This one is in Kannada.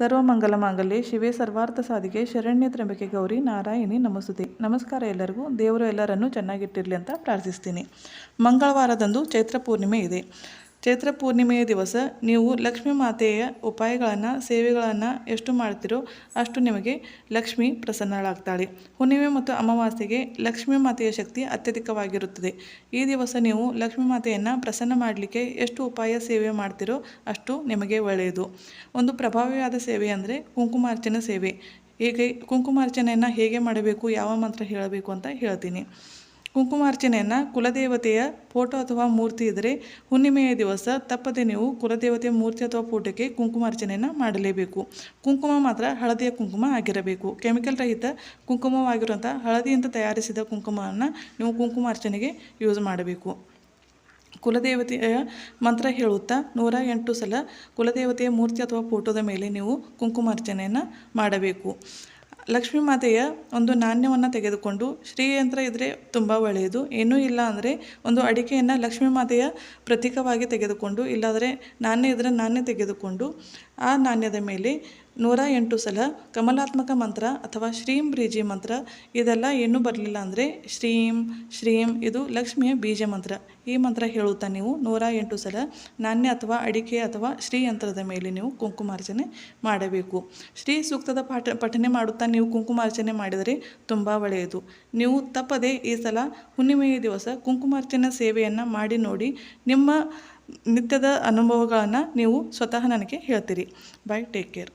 ಸರ್ವಮಂಗಲ ಶಿವೇ ಸರ್ವಾರ್ಥ ಸಾಧಿಕೆ ಶರಣ್ಯ ತ್ರಂಬಿಕೆ ಗೌರಿ, ನಾರಾಯಣಿ ನಮಸ್ತೆ ನಮಸ್ಕಾರ ಎಲ್ಲರಿಗೂ. ದೇವರು ಎಲ್ಲರನ್ನೂ ಚೆನ್ನಾಗಿಟ್ಟಿರಲಿ ಅಂತ ಪ್ರಾರ್ಥಿಸ್ತೀನಿ. ಮಂಗಳವಾರದಂದು ಚೈತ್ರ ಪೂರ್ಣಿಮೆ ಇದೆ. ಚೈತ್ರ ಪೂರ್ಣಿಮೆಯ ದಿವಸ ನೀವು ಲಕ್ಷ್ಮೀ ಮಾತೆಯ ಉಪಾಯಗಳನ್ನು, ಸೇವೆಗಳನ್ನು ಎಷ್ಟು ಮಾಡ್ತೀರೋ ಅಷ್ಟು ನಿಮಗೆ ಲಕ್ಷ್ಮಿ ಪ್ರಸನ್ನಳಾಗ್ತಾಳೆ. ಹುಣ್ಣಿಮೆ ಮತ್ತು ಅಮಾವಾಸ್ಯೆಗೆ ಲಕ್ಷ್ಮೀ ಮಾತೆಯ ಶಕ್ತಿ ಅತ್ಯಧಿಕವಾಗಿರುತ್ತದೆ. ಈ ದಿವಸ ನೀವು ಲಕ್ಷ್ಮೀ ಮಾತೆಯನ್ನು ಪ್ರಸನ್ನ ಮಾಡಲಿಕ್ಕೆ ಎಷ್ಟು ಉಪಾಯ, ಸೇವೆ ಮಾಡ್ತೀರೋ ಅಷ್ಟು ನಿಮಗೆ ಒಳ್ಳೆಯದು. ಒಂದು ಪ್ರಭಾವಿಯಾದ ಸೇವೆ ಅಂದರೆ ಕುಂಕುಮಾರ್ಚನ ಸೇವೆ. ಹೇಗೆ ಕುಂಕುಮಾರ್ಚನೆಯನ್ನು ಹೇಗೆ ಮಾಡಬೇಕು, ಯಾವ ಮಂತ್ರ ಹೇಳಬೇಕು ಅಂತ ಹೇಳ್ತೀನಿ. ಕುಂಕುಮಾರ್ಚನೆಯನ್ನು ಕುಲದೇವತೆಯ ಫೋಟೋ ಅಥವಾ ಮೂರ್ತಿ ಇದ್ದರೆ ಹುಣ್ಣಿಮೆಯ ದಿವಸ ತಪ್ಪದೆ ನೀವು ಕುಲದೇವತೆಯ ಮೂರ್ತಿ ಅಥವಾ ಫೋಟೋಕ್ಕೆ ಕುಂಕುಮಾರ್ಚನೆಯನ್ನು ಮಾಡಲೇಬೇಕು. ಕುಂಕುಮ ಮಾತ್ರ ಹಳದಿಯ ಕುಂಕುಮ ಆಗಿರಬೇಕು. ಕೆಮಿಕಲ್ ರಹಿತ ಕುಂಕುಮವಾಗಿರುವಂಥ ಹಳದಿಯಿಂದ ತಯಾರಿಸಿದ ಕುಂಕುಮವನ್ನು ನೀವು ಕುಂಕುಮಾರ್ಚನೆಗೆ ಯೂಸ್ ಮಾಡಬೇಕು. ಕುಲದೇವತೆಯ ಮಂತ್ರ ಹೇಳುತ್ತಾ ನೂರ ಎಂಟು ಸಲ ಕುಲದೇವತೆಯ ಮೂರ್ತಿ ಅಥವಾ ಫೋಟೋದ ಮೇಲೆ ನೀವು ಕುಂಕುಮಾರ್ಚನೆಯನ್ನು ಮಾಡಬೇಕು. ಲಕ್ಷ್ಮೀ ಮಾತೆಯ ಒಂದು ನಾಣ್ಯವನ್ನು ತೆಗೆದುಕೊಂಡು ಶ್ರೀಯಂತ್ರ ಇದ್ದರೆ ತುಂಬ ಒಳ್ಳೆಯದು. ಏನೂ ಇಲ್ಲ ಅಂದರೆ ಒಂದು ಅಡಿಕೆಯನ್ನು ಲಕ್ಷ್ಮೀ ಮಾತೆಯ ಪ್ರತೀಕವಾಗಿ ತೆಗೆದುಕೊಂಡು, ಇಲ್ಲಾದರೆ ನಾಣ್ಯ ಇದ್ದರೆ ನಾಣ್ಯ ತೆಗೆದುಕೊಂಡು ಆ ನಾಣ್ಯದ ಮೇಲೆ ನೂರ ಎಂಟು ಸಲ ಕಮಲಾತ್ಮಕ ಮಂತ್ರ ಅಥವಾ ಶ್ರೀಂ ಬ್ರೀಜಿ ಮಂತ್ರ, ಇದೆಲ್ಲ ಏನೂ ಬರಲಿಲ್ಲ ಅಂದರೆ ಶ್ರೀಂ ಶ್ರೀಂ, ಇದು ಲಕ್ಷ್ಮಿಯ ಬೀಜ ಮಂತ್ರ. ಈ ಮಂತ್ರ ಹೇಳುತ್ತಾ ನೀವು ನೂರ ಎಂಟು ಸಲ ನಾಣ್ಯ ಅಥವಾ ಅಡಿಕೆ ಅಥವಾ ಶ್ರೀ ಯಂತ್ರದ ಮೇಲೆ ನೀವು ಕುಂಕುಮಾರ್ಚನೆ ಮಾಡಬೇಕು. ಶ್ರೀ ಸೂಕ್ತದ ಪಾಠ, ಪಠನೆ ಮಾಡುತ್ತಾ ನೀವು ಕುಂಕುಮಾರ್ಚನೆ ಮಾಡಿದರೆ ತುಂಬ ಒಳ್ಳೆಯದು. ನೀವು ತಪ್ಪದೆ ಈ ಸಲ ಹುಣ್ಣಿಮೆಯ ದಿವಸ ಕುಂಕುಮಾರ್ಚನೆ ಸೇವೆಯನ್ನು ಮಾಡಿ ನೋಡಿ ನಿಮ್ಮ ನಿತ್ಯದ ಅನುಭವಗಳನ್ನು ನೀವು ಸ್ವತಃ ನನಗೆ ಹೇಳ್ತೀರಿ. Bye take care